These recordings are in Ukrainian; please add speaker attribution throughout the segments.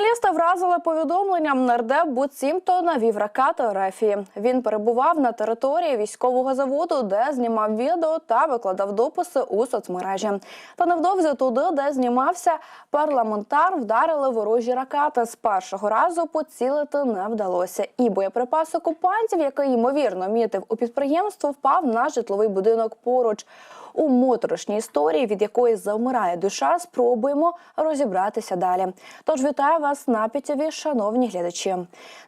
Speaker 1: Журналіста вразили повідомленням нардеп буцімто навів ракети Рефії. Він перебував на території військового заводу, де знімав відео та викладав дописи у соцмережі. Та невдовзі туди, де знімався парламентар, вдарили ворожі ракети. З першого разу поцілити не вдалося. І боєприпас окупантів, який ймовірно мітив у підприємство, впав на житловий будинок поруч. У моторошній історії, від якої завмирає душа, спробуємо розібратися далі. Тож вітаю вас на пітєві, шановні глядачі.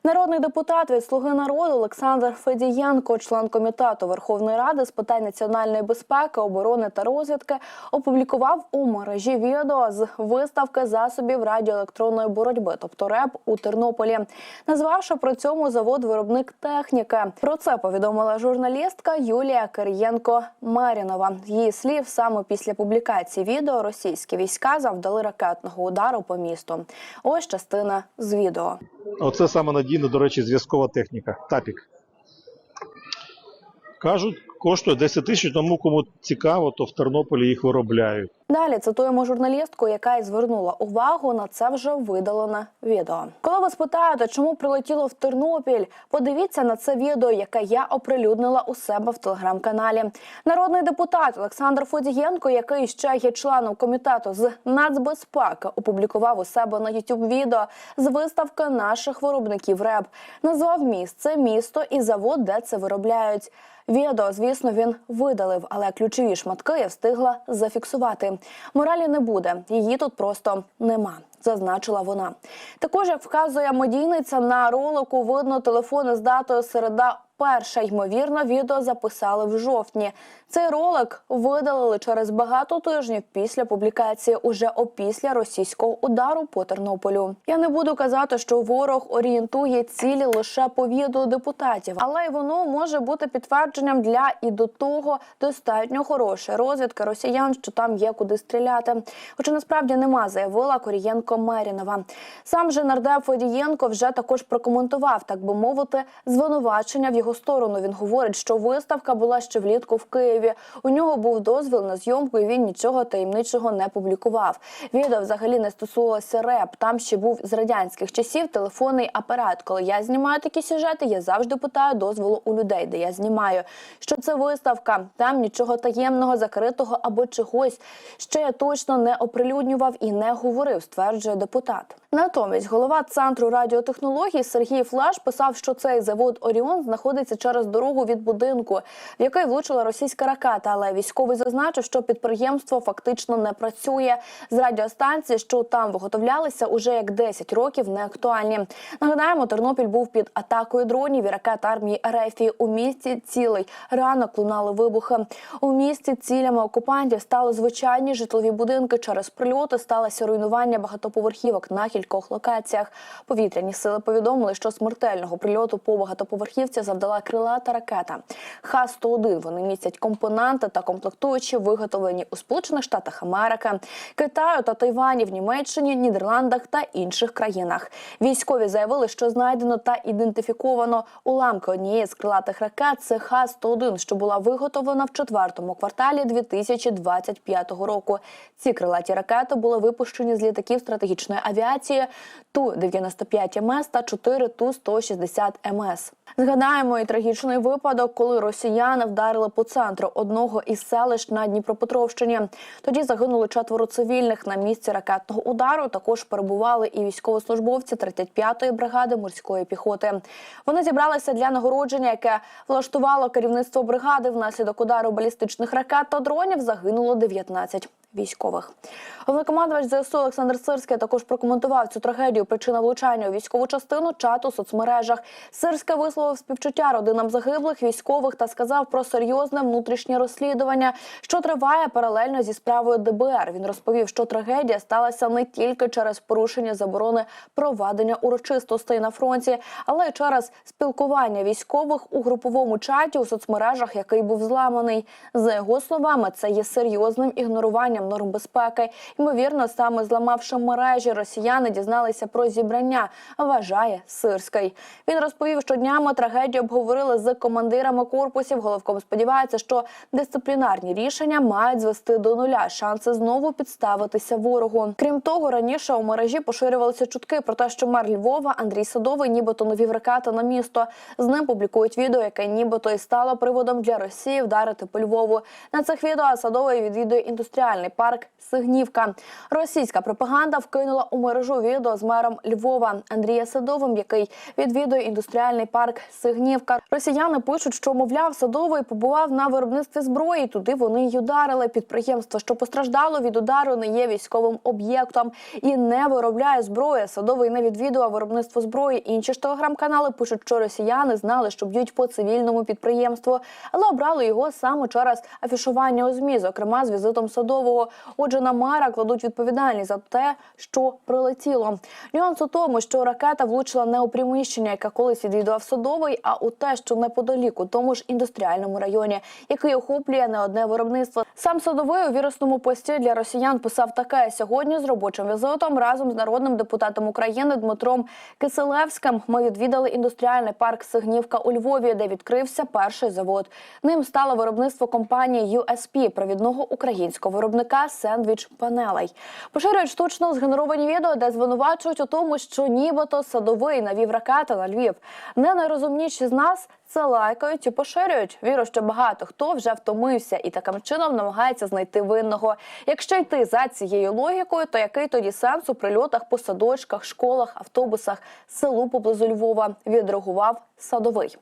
Speaker 1: Народний депутат від Слуги народу Олександр Федієнко, член комітету Верховної Ради з питань національної безпеки, оборони та розвідки, опублікував у мережі відео з виставки засобів радіоелектронної боротьби, тобто РЕП у Тернополі, назвавши при цьому завод виробник техніки. Про це повідомила журналістка Юлія Кирієнко Марінова. Її слів, саме після публікації відео російські війська завдали ракетного удару по місту. Ось частина з відео.
Speaker 2: Оце саме надійна, до речі, зв'язкова техніка. Тапік. Кажуть, коштує 10 тисяч, тому кому цікаво, то в Тернополі їх виробляють.
Speaker 1: Далі цитуємо журналістку, яка й звернула увагу на це вже видалене відео. Коли ви спитаєте, чому прилетіло в Тернопіль, подивіться на це відео, яке я оприлюднила у себе в телеграм-каналі. Народний депутат Олександр Фодієнко, який ще є членом комітету з нацбезпеки, опублікував у себе на youtube відео з виставки наших виробників РЕБ. Назвав місце, місто і завод, де це виробляють. Відео, звісно, він видалив, але ключові шматки я встигла зафіксувати. Моралі не буде, її тут просто нема. Зазначила вона. Також, як вказує медійниця, на ролику видно телефони з датою середа. Перша ймовірно відео записали в жовтні. Цей ролик видалили через багато тижнів після публікації, уже опісля російського удару по Тернополю. Я не буду казати, що ворог орієнтує цілі лише по відео депутатів, але й воно може бути підтвердженням для і до того достатньо хорошої розвідки росіян, що там є куди стріляти. Хоча насправді нема, заявила Корієнко Мерінова. Сам же нардеп Фодієнко вже також прокоментував, так би мовити, звинувачення в його сторону. Він говорить, що виставка була ще влітку в Києві. У нього був дозвіл на зйомку, і він нічого таємничого не публікував. Відео взагалі не стосувалося реп. Там ще був з радянських часів телефонний апарат. Коли я знімаю такі сюжети, я завжди питаю дозволу у людей, де я знімаю. Що це виставка? Там нічого таємного, закритого або чогось. Ще я точно не оприлюднював і не говорив, стверджує депутат. Натомість голова центру радіотехнологій Сергій Флаш писав, що цей завод Оріон знаходиться через дорогу від будинку, в який влучила російська ракета. Але військовий зазначив, що підприємство фактично не працює. З радіостанції, що там виготовлялися, уже як 10 років не актуальні. Нагадаємо, Тернопіль був під атакою дронів і ракет армії Ерефії. У місті цілий ранок лунали вибухи. У місті цілями окупантів стали звичайні житлові будинки. Через прильоти сталося руйнування багатоповерхівок на кількох локаціях. Повітряні сили повідомили, що смертельного прильоту по багатоповерхівці завдала крилата ракета. Х-101. Вони містять компоненти та комплектуючі, виготовлені у Сполучених Штатах Америки, Китаю та Тайвані, в Німеччині, Нідерландах та інших країнах. Військові заявили, що знайдено та ідентифіковано уламки однієї з крилатих ракет. Це Х-101, що була виготовлена в четвертому кварталі 2025 року. Ці крилаті ракети були випущені з літаків стратегічної авіації Ту-95 МС та 4 Ту-160 МС. Згадаємо і трагічний випадок, коли росіяни вдарили по центру одного із селищ на Дніпропетровщині. Тоді загинули четверо цивільних на місці ракетного удару. Також перебували і військовослужбовці 35-ї бригади морської піхоти. Вони зібралися для нагородження, яке влаштувало керівництво бригади. Внаслідок удару балістичних ракет та дронів загинуло 19 військових. Головнокомандувач ЗСУ Олександр Сирський також прокоментував цю трагедію. Причина влучання у військову частину чату у соцмережах. Сирська висловив співчуття родинам загиблих військових та сказав про серйозне внутрішнє розслідування, що триває паралельно зі справою ДБР. Він розповів, що трагедія сталася не тільки через порушення заборони проведення урочистостей на фронті, але й через спілкування військових у груповому чаті у соцмережах, який був зламаний. За його словами, це є серйозним ігноруванням порушенням норм безпеки. Ймовірно, саме зламавши мережі, росіяни дізналися про зібрання. Вважає Сирський. Він розповів, що днями трагедію обговорили з командирами корпусів. Головком сподівається, що дисциплінарні рішення мають звести до нуля шанси знову підставитися ворогу. Крім того, раніше у мережі поширювалися чутки про те, що мер Львова Андрій Садовий нібито навів ракети на місто. З ним публікують відео, яке нібито і стало приводом для Росії вдарити по Львову. На цих відео Садовий відвідує індустріальний парк Сигнівка. Російська пропаганда вкинула у мережу відео з мером Львова Андрія Садовим, який відвідує індустріальний парк Сигнівка. Росіяни пишуть, що мовляв, Садовий побував на виробництві зброї. Туди вони й ударили. Підприємство, що постраждало від удару, не є військовим об'єктом і не виробляє зброї. Садовий не відвідував виробництво зброї. Інші ж телеграм-канали пишуть, що росіяни знали, що б'ють по цивільному підприємству, але обрали його саме через афішування у змі, зокрема з візитом садового. Отже, на мера кладуть відповідальність за те, що прилетіло. Нюанс у тому, що ракета влучила не у приміщення, яке колись відвідував садовий, а у те, що неподалік у тому ж індустріальному районі, який охоплює не одне виробництво. Сам садовий у вірусному пості для росіян писав таке сьогодні з робочим візитом разом з народним депутатом України Дмитром Киселевським. Ми відвідали індустріальний парк Сигнівка у Львові, де відкрився перший завод. Ним стало виробництво компанії USP, провідного українського виробника сендвіч панелей. Поширюють штучно згенеровані відео, де звинувачують у тому, що нібито садовий навів ракети на Львів. Не найрозумніші з нас це лайкають і поширюють. Вірю, що багато хто вже втомився і таким чином намагається знайти винного. Якщо йти за цією логікою, то який тоді сенс у прильотах по садочках, школах, автобусах, селу поблизу Львова відреагував садовий.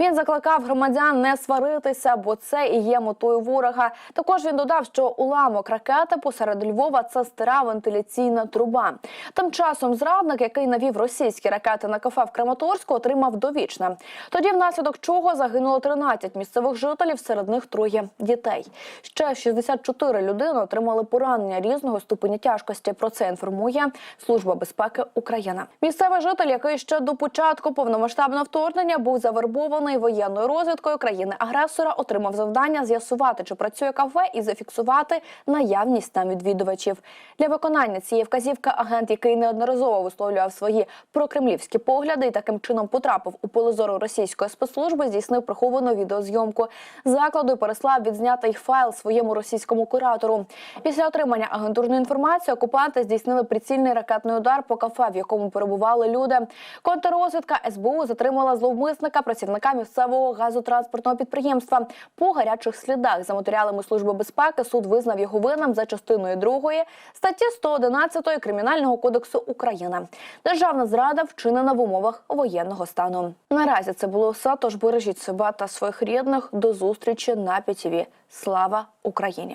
Speaker 1: Він закликав громадян не сваритися, бо це і є метою ворога. Також він додав, що уламок ракети посеред Львова це стара вентиляційна труба. Тим часом зрадник, який навів російські ракети на кафе в Краматорську, отримав довічне. Тоді, внаслідок чого загинуло 13 місцевих жителів, серед них троє дітей. Ще 64 людини отримали поранення різного ступеня тяжкості. Про це інформує Служба безпеки України. Місцевий житель, який ще до початку повномасштабного вторгнення був завербований воєнною розвідкою країни-агресора, отримав завдання з'ясувати, чи працює кафе, і зафіксувати наявність там відвідувачів. Для виконання цієї вказівки агент, який неодноразово висловлював свої прокремлівські погляди і таким чином потрапив у поле зору російської спецслужби, здійснив приховану відеозйомку закладу і переслав відзнятий файл своєму російському куратору. Після отримання агентурної інформації окупанти здійснили прицільний ракетний удар по кафе, в якому перебували люди. Контррозвідка СБУ затримала зловмисника, працівника місцевого газотранспортного підприємства по гарячих слідах. За матеріалами служби безпеки суд визнав його винним за частиною 2 статті 111 кримінального кодексу України. Державна зрада вчинена в умовах воєнного стану. Наразі це було все. Тож бережіть себе та своїх рідних. До зустрічі на ПІТІВІ. Слава Україні!